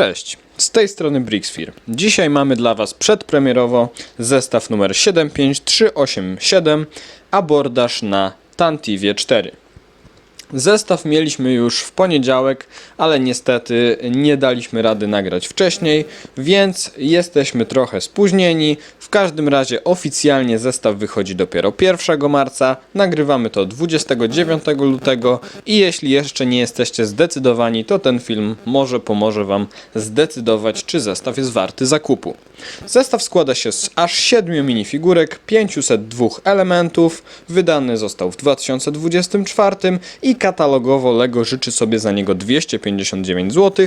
Cześć, z tej strony Brixfear. Dzisiaj mamy dla Was przedpremierowo zestaw numer 75387 abordaż na Tantivie 4. Zestaw mieliśmy już w poniedziałek, ale niestety nie daliśmy rady nagrać wcześniej, więc jesteśmy trochę spóźnieni. W każdym razie oficjalnie zestaw wychodzi dopiero 1 marca. Nagrywamy to 29 lutego i jeśli jeszcze nie jesteście zdecydowani, to ten film może pomoże Wam zdecydować, czy zestaw jest warty zakupu. Zestaw składa się z aż 7 minifigurek, 502 elementów, wydany został w 2024 i katalogowo LEGO życzy sobie za niego 259 zł,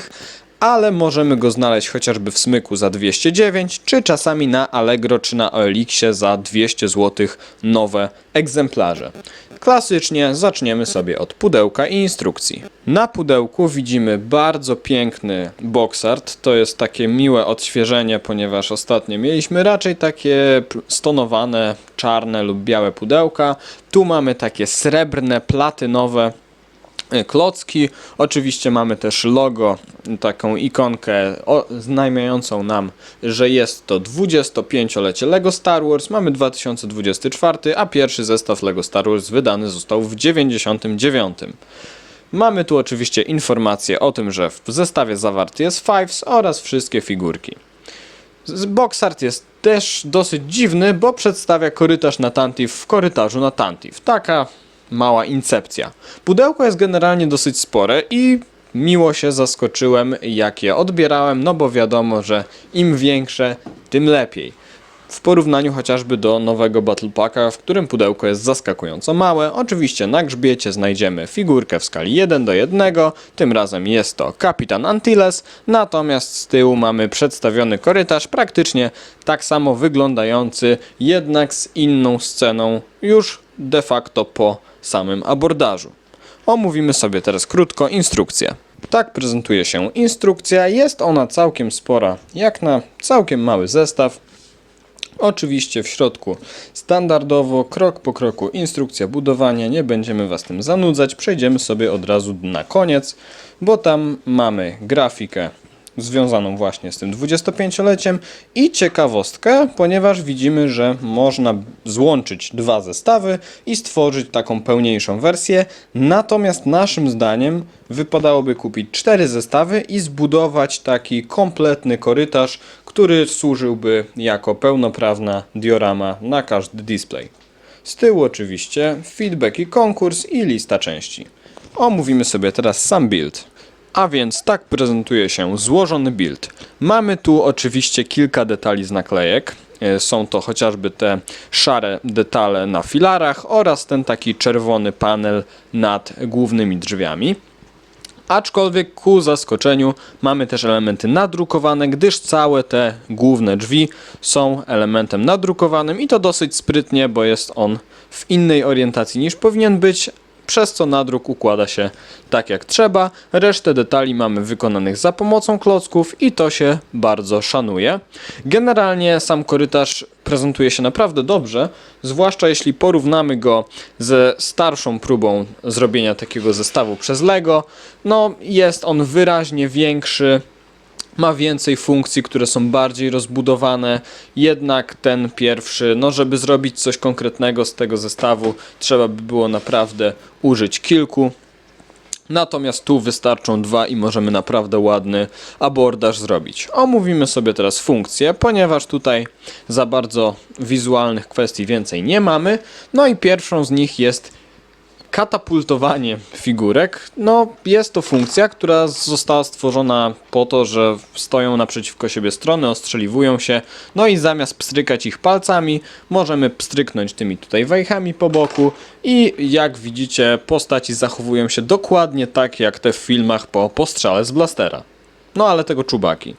ale możemy go znaleźć chociażby w Smyku za 209, czy czasami na Allegro czy na OLX za 200 zł nowe egzemplarze. Klasycznie zaczniemy sobie od pudełka i instrukcji. Na pudełku widzimy bardzo piękny box art. To jest takie miłe odświeżenie, ponieważ ostatnio mieliśmy raczej takie stonowane, czarne lub białe pudełka. Tu mamy takie srebrne, platynowe klocki. Oczywiście mamy też logo, taką ikonkę o- znajmiającą nam, że jest to 25-lecie LEGO Star Wars. Mamy 2024, a pierwszy zestaw LEGO Star Wars wydany został w 99. Mamy tu oczywiście informacje o tym, że w zestawie zawarty jest Fives oraz wszystkie figurki. Z- Box art jest też dosyć dziwny, bo przedstawia korytarz na Tantif w korytarzu na Tantif. Taka mała incepcja. Pudełko jest generalnie dosyć spore i miło się zaskoczyłem, jak je odbierałem, no bo wiadomo, że im większe, tym lepiej. W porównaniu chociażby do nowego Battle Packa, w którym pudełko jest zaskakująco małe. Oczywiście na grzbiecie znajdziemy figurkę w skali 1 do 1, tym razem jest to Kapitan Antilles, natomiast z tyłu mamy przedstawiony korytarz, praktycznie tak samo wyglądający, jednak z inną sceną już de facto po samym abordażu. Omówimy sobie teraz krótko instrukcję. Tak prezentuje się instrukcja, jest ona całkiem spora, jak na całkiem mały zestaw. Oczywiście w środku standardowo, krok po kroku instrukcja budowania, nie będziemy Was tym zanudzać, przejdziemy sobie od razu na koniec, bo tam mamy grafikę związaną właśnie z tym 25-leciem i ciekawostkę, ponieważ widzimy, że można złączyć dwa zestawy i stworzyć taką pełniejszą wersję, natomiast naszym zdaniem wypadałoby kupić cztery zestawy i zbudować taki kompletny korytarz, który służyłby jako pełnoprawna diorama na każdy display. Z tyłu oczywiście feedback i konkurs i lista części. Omówimy sobie teraz sam build. A więc tak prezentuje się złożony build. Mamy tu oczywiście kilka detali z naklejek. E, Są to chociażby te szare detale na filarach oraz ten taki czerwony panel nad głównymi drzwiami. Aczkolwiek ku zaskoczeniu mamy też elementy nadrukowane, gdyż całe te główne drzwi są elementem nadrukowanym i to dosyć sprytnie, bo jest on w innej orientacji niż powinien być, przez co nadruk układa się tak jak trzeba. Resztę detali mamy wykonanych za pomocą klocków i to się bardzo szanuje. Generalnie sam korytarz prezentuje się naprawdę dobrze, zwłaszcza jeśli porównamy go ze starszą próbą zrobienia takiego zestawu przez Lego. No, jest on wyraźnie większy, ma więcej funkcji, które są bardziej rozbudowane. Jednak ten pierwszy, no żeby zrobić coś konkretnego z tego zestawu, trzeba by było naprawdę użyć kilku. Natomiast tu wystarczą dwa i możemy naprawdę ładny abordaż zrobić. Omówimy sobie teraz funkcje, ponieważ tutaj za bardzo wizualnych kwestii więcej nie mamy. No i pierwszą z nich jest katapultowanie figurek. No, jest to funkcja, która została stworzona po to, że stoją naprzeciwko siebie strony, ostrzeliwują się, no i zamiast pstrykać ich palcami, możemy pstryknąć tymi tutaj wejchami po boku i jak widzicie, postaci zachowują się dokładnie tak, jak te w filmach po postrzale z blastera. No, ale tego czubaki.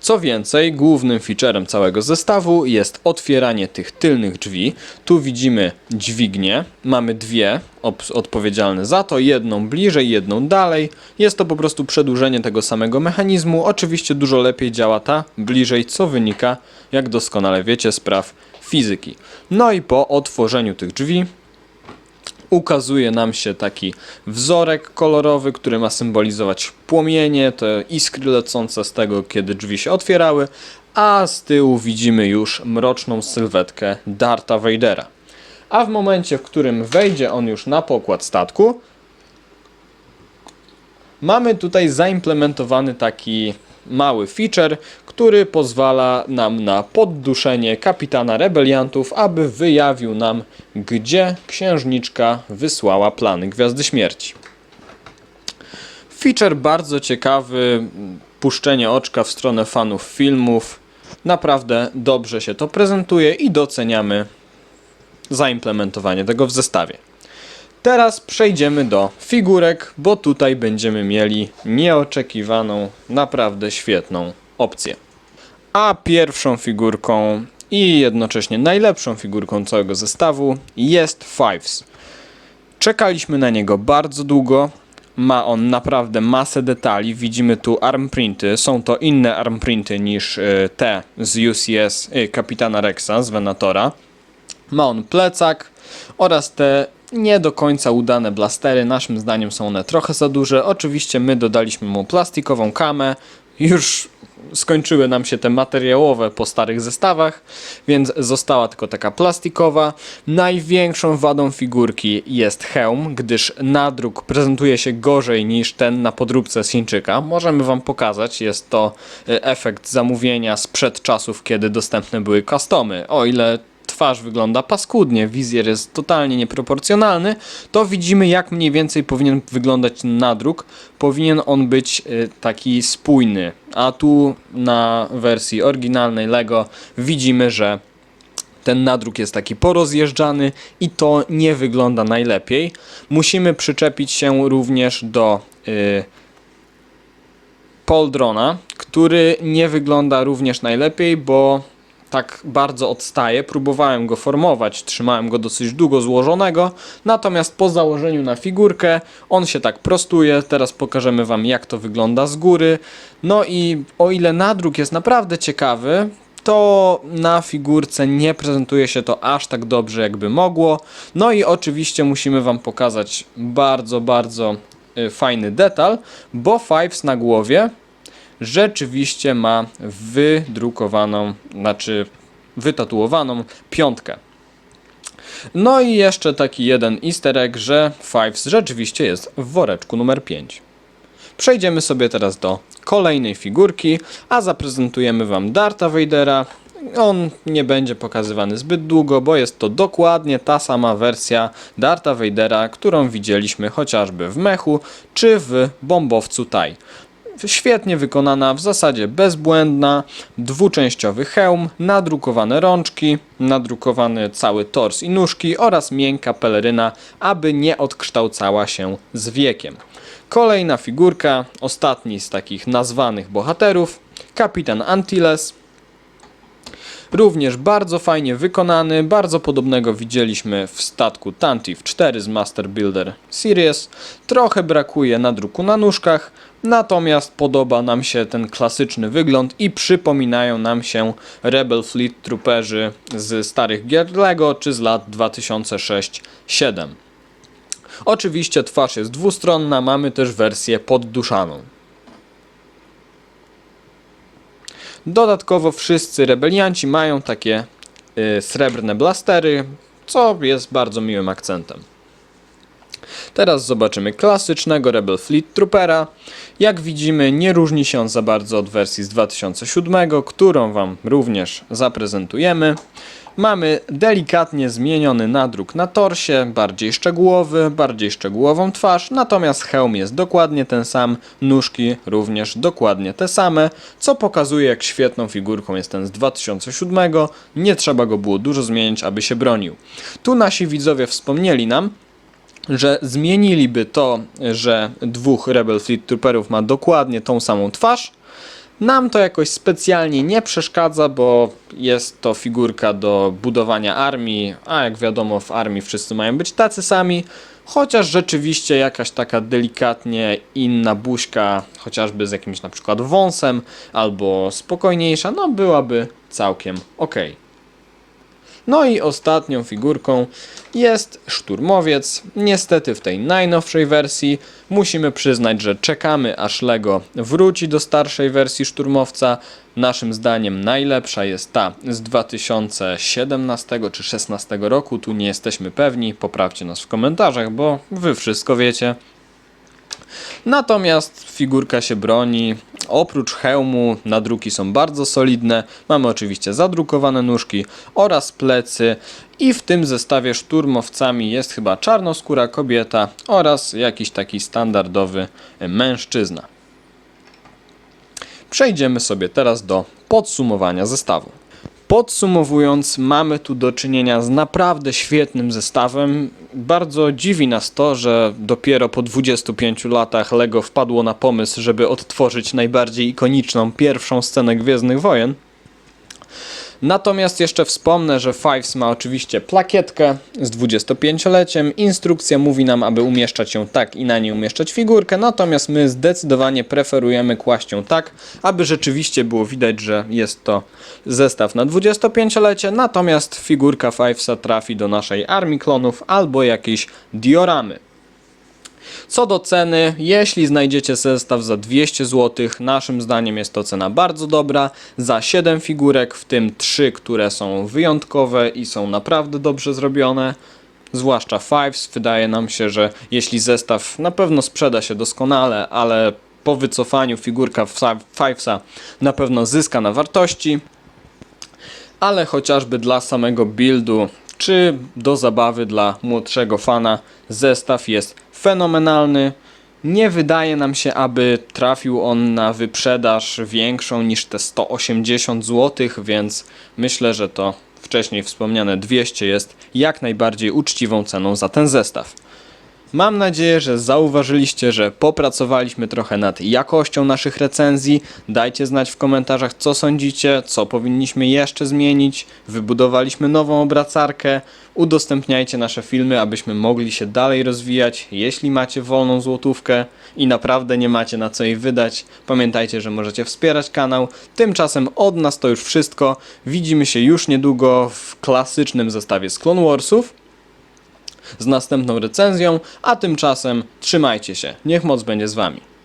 Co więcej, głównym featurem całego zestawu jest otwieranie tych tylnych drzwi. Tu widzimy dźwignię, mamy dwie odpowiedzialne za to, jedną bliżej, jedną dalej. Jest to po prostu przedłużenie tego samego mechanizmu. Oczywiście dużo lepiej działa ta bliżej, co wynika, jak doskonale wiecie, z praw fizyki. No i po otworzeniu tych drzwi ukazuje nam się taki wzorek kolorowy, który ma symbolizować płomienie, te iskry lecące z tego, kiedy drzwi się otwierały, a z tyłu widzimy już mroczną sylwetkę Darta Vadera. A w momencie, w którym wejdzie on już na pokład statku, mamy tutaj zaimplementowany taki mały feature, który pozwala nam na podduszenie kapitana rebeliantów, aby wyjawił nam, gdzie księżniczka wysłała plany Gwiazdy Śmierci. Feature bardzo ciekawy, puszczenie oczka w stronę fanów filmów. Naprawdę dobrze się to prezentuje i doceniamy zaimplementowanie tego w zestawie. Teraz przejdziemy do figurek, bo tutaj będziemy mieli nieoczekiwaną, naprawdę świetną opcję. A pierwszą figurką i jednocześnie najlepszą figurką całego zestawu jest Fives. Czekaliśmy na niego bardzo długo. Ma on naprawdę masę detali. Widzimy tu armprinty. Są to inne armprinty niż y, te z UCS y, Kapitana Rexa z Venatora. Ma on plecak oraz te nie do końca udane blastery. Naszym zdaniem są one trochę za duże. Oczywiście my dodaliśmy mu plastikową kamę. Już skończyły nam się te materiałowe po starych zestawach, więc została tylko taka plastikowa. Największą wadą figurki jest hełm, gdyż nadruk prezentuje się gorzej niż ten na podróbce z Chińczyka. Możemy Wam pokazać, jest to e, efekt zamówienia sprzed czasów, kiedy dostępne były customy. O ile twarz wygląda paskudnie, wizjer jest totalnie nieproporcjonalny, to widzimy jak mniej więcej powinien wyglądać nadruk. Powinien on być y, taki spójny, a tu na wersji oryginalnej Lego widzimy, że ten nadruk jest taki porozjeżdżany i to nie wygląda najlepiej. Musimy przyczepić się również do y, Poldrona, który nie wygląda również najlepiej, bo tak bardzo odstaje. Próbowałem go formować, trzymałem go dosyć długo złożonego, natomiast po założeniu na figurkę on się tak prostuje. Teraz pokażemy Wam jak to wygląda z góry. No i o ile nadruk jest naprawdę ciekawy, to na figurce nie prezentuje się to aż tak dobrze, jakby mogło. No i oczywiście musimy Wam pokazać bardzo, bardzo y, fajny detal, bo Fives na głowie rzeczywiście ma wydrukowaną, znaczy wytatuowaną piątkę. No i jeszcze taki jeden easter egg, że Fives rzeczywiście jest w woreczku numer 5. Przejdziemy sobie teraz do kolejnej figurki, a zaprezentujemy Wam Darta Vadera. On nie będzie pokazywany zbyt długo, bo jest to dokładnie ta sama wersja Darta Vadera, którą widzieliśmy chociażby w mechu czy w bombowcu Tai świetnie wykonana, w zasadzie bezbłędna, dwuczęściowy hełm, nadrukowane rączki, nadrukowany cały tors i nóżki oraz miękka peleryna, aby nie odkształcała się z wiekiem. Kolejna figurka, ostatni z takich nazwanych bohaterów, kapitan Antilles, Również bardzo fajnie wykonany, bardzo podobnego widzieliśmy w statku Tantive 4 z Master Builder Series. Trochę brakuje nadruku na nóżkach, natomiast podoba nam się ten klasyczny wygląd i przypominają nam się Rebel Fleet Trooperzy z starych gier LEGO czy z lat 2006-2007. Oczywiście twarz jest dwustronna, mamy też wersję podduszaną. Dodatkowo wszyscy rebelianci mają takie y, srebrne blastery, co jest bardzo miłym akcentem. Teraz zobaczymy klasycznego Rebel Fleet Troopera. Jak widzimy, nie różni się on za bardzo od wersji z 2007, którą Wam również zaprezentujemy. Mamy delikatnie zmieniony nadruk na torsie, bardziej szczegółowy, bardziej szczegółową twarz, natomiast hełm jest dokładnie ten sam, nóżki również dokładnie te same, co pokazuje jak świetną figurką jest ten z 2007, nie trzeba go było dużo zmienić, aby się bronił. Tu nasi widzowie wspomnieli nam, że zmieniliby to, że dwóch Rebel Fleet Trooperów ma dokładnie tą samą twarz, nam to jakoś specjalnie nie przeszkadza, bo jest to figurka do budowania armii, a jak wiadomo w armii wszyscy mają być tacy sami, chociaż rzeczywiście jakaś taka delikatnie inna buźka, chociażby z jakimś na przykład wąsem, albo spokojniejsza, no byłaby całkiem ok. No i ostatnią figurką jest szturmowiec. Niestety w tej najnowszej wersji musimy przyznać, że czekamy aż Lego wróci do starszej wersji szturmowca. Naszym zdaniem najlepsza jest ta z 2017 czy 2016 roku. Tu nie jesteśmy pewni. Poprawcie nas w komentarzach, bo wy wszystko wiecie. Natomiast figurka się broni. Oprócz hełmu nadruki są bardzo solidne. Mamy oczywiście zadrukowane nóżki oraz plecy. I w tym zestawie szturmowcami jest chyba czarnoskóra kobieta oraz jakiś taki standardowy mężczyzna. Przejdziemy sobie teraz do podsumowania zestawu. Podsumowując, mamy tu do czynienia z naprawdę świetnym zestawem. Bardzo dziwi nas to, że dopiero po 25 latach LEGO wpadło na pomysł, żeby odtworzyć najbardziej ikoniczną pierwszą scenę Gwiezdnych Wojen. Natomiast jeszcze wspomnę, że Fives ma oczywiście plakietkę z 25-leciem. Instrukcja mówi nam, aby umieszczać ją tak i na niej umieszczać figurkę, natomiast my zdecydowanie preferujemy kłaść ją tak, aby rzeczywiście było widać, że jest to zestaw na 25-lecie, natomiast figurka Fivesa trafi do naszej armii klonów albo jakiejś dioramy. Co do ceny, jeśli znajdziecie zestaw za 200 zł, naszym zdaniem jest to cena bardzo dobra. Za 7 figurek, w tym 3, które są wyjątkowe i są naprawdę dobrze zrobione. Zwłaszcza Fives, wydaje nam się, że jeśli zestaw na pewno sprzeda się doskonale, ale po wycofaniu figurka Fi- Fivesa na pewno zyska na wartości ale chociażby dla samego buildu, czy do zabawy dla młodszego fana, zestaw jest fenomenalny. Nie wydaje nam się, aby trafił on na wyprzedaż większą niż te 180 zł, więc myślę, że to wcześniej wspomniane 200 jest jak najbardziej uczciwą ceną za ten zestaw. Mam nadzieję, że zauważyliście, że popracowaliśmy trochę nad jakością naszych recenzji. Dajcie znać w komentarzach, co sądzicie, co powinniśmy jeszcze zmienić. Wybudowaliśmy nową obracarkę. Udostępniajcie nasze filmy, abyśmy mogli się dalej rozwijać. Jeśli macie wolną złotówkę i naprawdę nie macie na co jej wydać, pamiętajcie, że możecie wspierać kanał. Tymczasem od nas to już wszystko. Widzimy się już niedługo w klasycznym zestawie z Clone Warsów z następną recenzją, a tymczasem trzymajcie się. Niech moc będzie z wami.